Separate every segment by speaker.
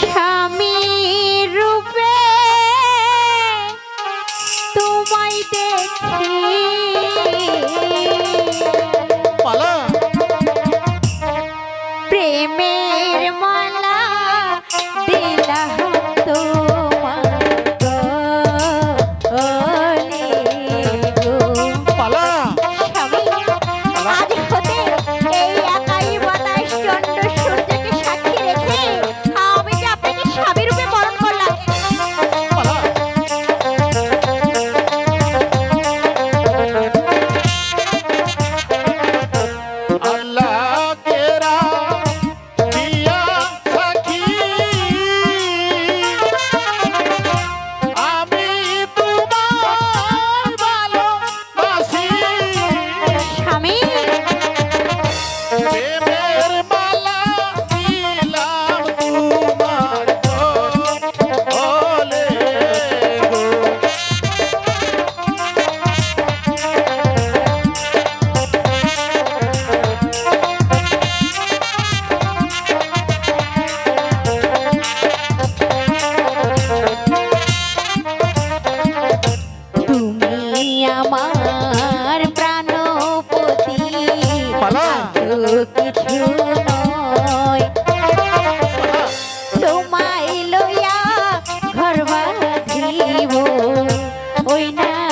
Speaker 1: স্বামী Hoy, Hoy,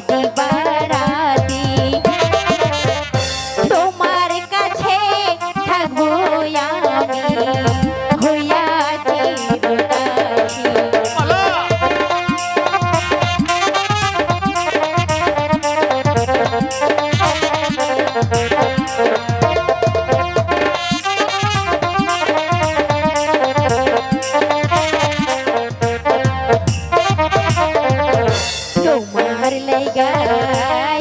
Speaker 1: দিবারা জায়গা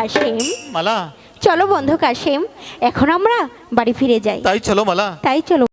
Speaker 1: কাশেম।
Speaker 2: মালা।
Speaker 1: চলো বন্ধু কাশেম এখন আমরা বাড়ি ফিরে যাই।
Speaker 2: তাই চলো মালা।
Speaker 1: তাই চলো।